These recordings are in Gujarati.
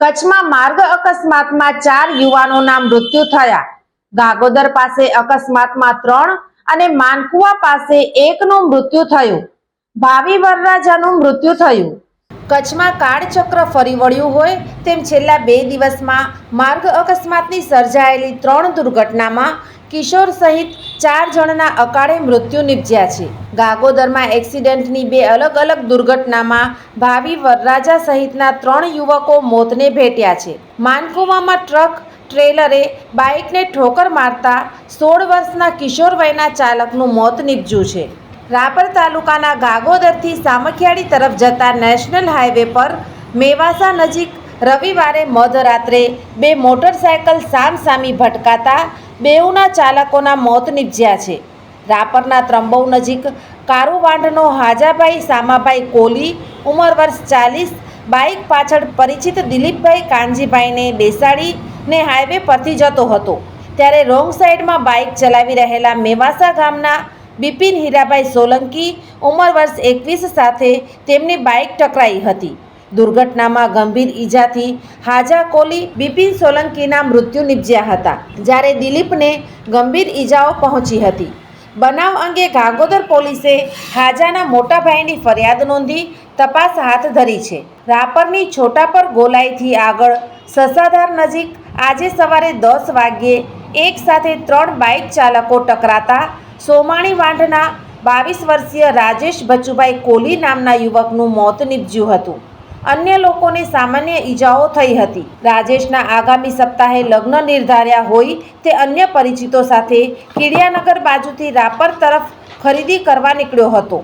કચ્છમાં માર્ગ અકસ્માતમાં ચાર યુવાનોના મૃત્યુ થયા. ગાગોદર પાસે અકસ્માતમાં ત્રણ અને માનકુવા પાસે એકનું મૃત્યુ થયું. ભાવિ વરરાજાનું મૃત્યુ થયું. કચ્છમાં કાળચક્ર ફરી વળ્યું હોય તેમ છેલ્લા બે દિવસમાં માર્ગ અકસ્માતની સર્જાયેલી ત્રણ દુર્ઘટનામાં કિશોર સહિત ચાર જણના અકાળે મૃત્યુ નિપજ્યા છે. ગાગોદરમાં એક્સિડન્ટની બે અલગ અલગ દુર્ઘટનામાં ભાવિ વરરાજા સહિતના ત્રણ યુવકો મોતને ભેટ્યા છે. માનકુવામાં ટ્રક, ટ્રેલરે, બાઇકને ઠોકર મારતા સોળ વર્ષના કિશોર વયના ચાલકનું મોત નીપજ્યું છે. રાપર તાલુકાના ગાગોદરથી સામખિયાળી તરફ જતા નેશનલ હાઈવે પર મેવાસા નજીક રવિવારે મધરાત્રે બે મોટરસાયકલ સામસામી ભટકાતા બેઉના ચાલકોના મોત નિપજ્યા છે. રાપરના ત્રંબૌ નજીક કારુવાંઢનો હાજાભાઈ સામાભાઈ કોલી, ઉંમર વર્ષ ચાલીસ બાઇક પાછળ પરિચિત દિલીપભાઈ કાનજીભાઈને બેસાડીને હાઈવે પરથી જતો હતો. ત્યારે રોંગ સાઈડમાં બાઇક ચલાવી રહેલા મેવાસા ગામના બિપિન હીરાભાઈ સોલંકી, ઉંમર વર્ષ એકવીસ સાથે તેમની બાઇક ટકરાઈ હતી. દુર્ઘટનામાં ગંભીર ઈજાથી હાજા કોલી બિપિન સોલંકીના મૃત્યુ નિપજ્યા હતા, જ્યારે દિલીપને ગંભીર ઈજાઓ પહોંચી હતી. બનાવ અંગે ગાગોદર પોલીસે હાજાના મોટા ભાઈની ફરિયાદ નોંધી તપાસ હાથ ધરી છે. રાપરની છોટાપર ગોલાઈથી આગળ સસાધાર નજીક આજે સવારે દસ વાગ્યે એક સાથે ત્રણ બાઇક ચાલકો ટકરાતા સોમાણી વાંઢના બાવીસ વર્ષીય રાજેશ બચુભાઈ કોલી નામના યુવકનું મોત નીપજ્યું હતું. અન્ય લોકોને સામાન્ય ઈજાઓ થઈ હતી. રાજેશના આગામી સપ્તાહે લગ્ન નિર્ધાર્યા હોય તે અન્ય પરિચિતો સાથે કીડિયાનગર બાજુથી રાપર તરફ ખરીદી કરવા નીકળ્યો હતો.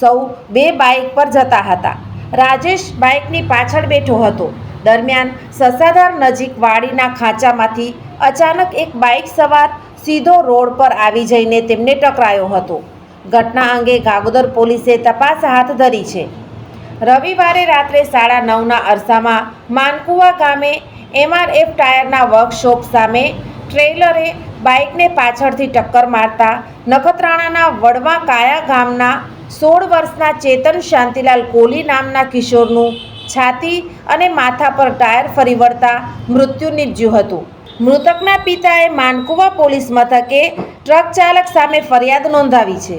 સૌ બે બાઇક પર જતા હતા. રાજેશ બાઇકની પાછળ બેઠો હતો. દરમિયાન સસાધાર નજીક વાડીના ખાંચામાંથી અચાનક એક બાઇક સવાર સીધો રોડ પર આવી જઈને તેમને ટકરાયો હતો. ઘટના અંગે ગાગોદર પોલીસે તપાસ હાથ ધરી છે. રવિવારે રાત્રે સાડા નવના અરસામાં માનકુવા ગામે એમઆરએફ ટાયરના વર્કશોપ સામે ટ્રેલરે બાઇકને પાછળથી ટક્કર મારતા નખત્રાણાના વડવા કાયા ગામના સોળ વર્ષના ચેતન શાંતિલાલ કોલી નામના કિશોરનું છાતી અને માથા પર ટાયર ફરી વળતા મૃત્યુ નીપજ્યું હતું. મૃતકના પિતાએ માનકુવા પોલીસ મથકે ટ્રક ચાલક સામે ફરિયાદ નોંધાવી છે.